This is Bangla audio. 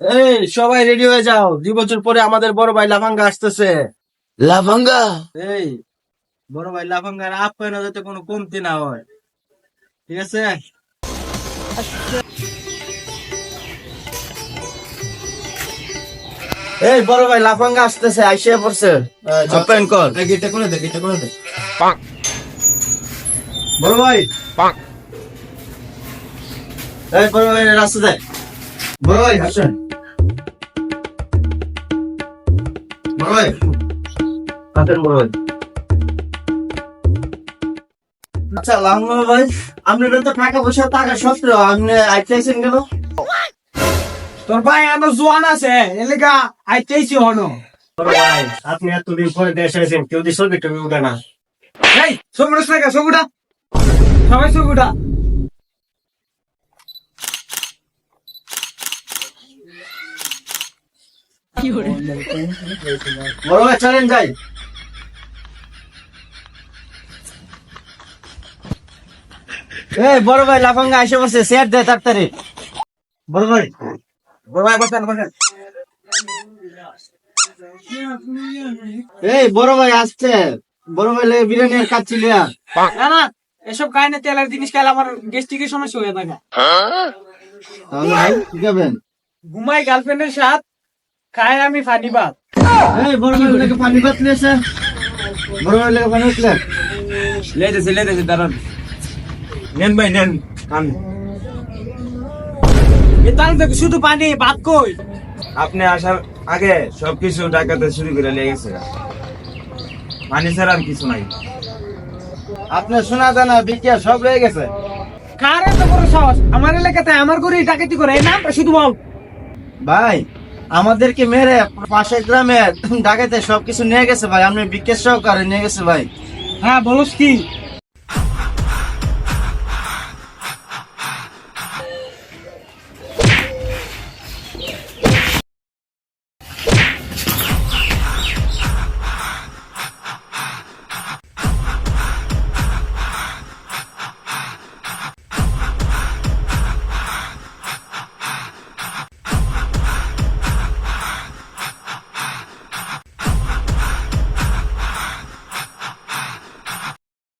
এই সবাই রেডি হয়ে যাও। দুই বছর পরে আমাদের বড় ভাই লাফাঙ্গা আসতেছে। লাভাঙ্গা? এই বড় ভাই লাফাঙ্গার আপ্যায়ন যাতে কোনো কমতি না হয়। ঠিক আছে? এই বড় ভাই লাফাঙ্গা আসতেছে আইসে পড়ছে। আপ্যায়ন কর। গেটটা করে দে গেটটা করে দে বড় ভাই। পাক। এই বড় ভাই রাস্তা দেয় বড় ভাই আসেন। আচ্ছা লাঙ্গা ভাই। আপনার তো টাকা পয়সা টাকা সত্ত্বেও আপনি আইতেছেন কেন? তোর ভাই আমার জোয়ান আছে এলাকা আইতেইছি হনো। বড় ভাই আপনি এতদিন পরে দেশে এসেছেন কেউ দিয়ে ছবি টবি উঠে না। এই টাকা সবুটা সবাই সবুটা বড় ভাই চলেন যাই। এই বড় ভাই লাফাঙ্গা এসে বসে শেয়ার দে তাড়াতাড়ি। বড় ভাই বড় ভাই বসেন বসেন। এই বড় ভাই আসছে। বড় ভাই বিরিয়ানি আর খাচ্ছি লিয়া না না এসব খাই না তেলের জিনিস খাইলে আমার গ্যাস্ট্রিকের সমস্যা হয়ে থাকে। তাহলে ভাই কি খাবেন? ঘুমাই গার্লফ্রেন্ডের সাথ। খাই আমি ফানি ভাত এই বড় ভাই লেগে পানি ভাত নিয়েছে বড় ভাই লেগে পানি দাঁড়ান। নেন ভাই নেন খান। দেখো শুধু পানি ভাত কই? আপনি আসার আগে সবকিছু ডাকাতে শুরু করে লেগেছে পানি ছাড়া আর কিছু নাই। আপনার শোনা জানা বিকিয়া সব রয়ে গেছে। কার এত বড় সাহস? আমার এলাকাতে আমার করে ডাকাতি করে এই নামটা শুধু বল। ভাই আমাদেরকে মেরে পাশের গ্রামে ডাকাতে সবকিছু নিয়ে গেছে ভাই। আপনি বিকেশ সহকারে নিয়ে গেছে ভাই। হ্যাঁ বলস কি?